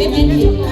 Vem aqui.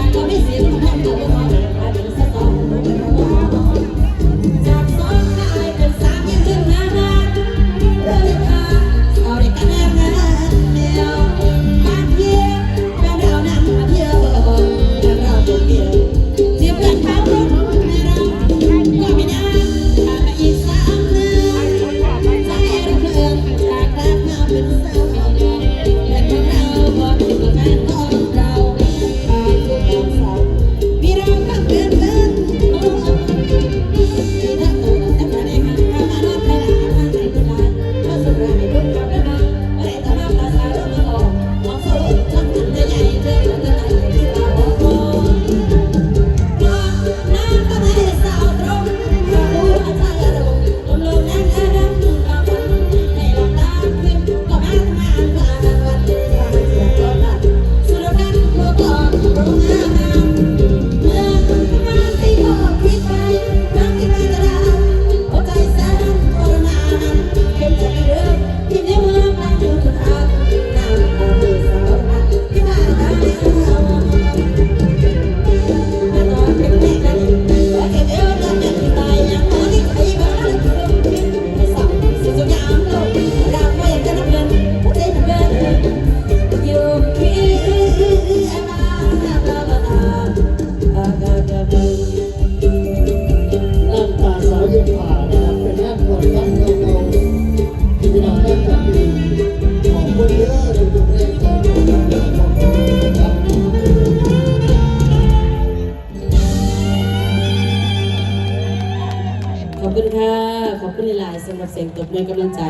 เซ็งเสียงตบมือกำลังใจ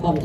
พร้อม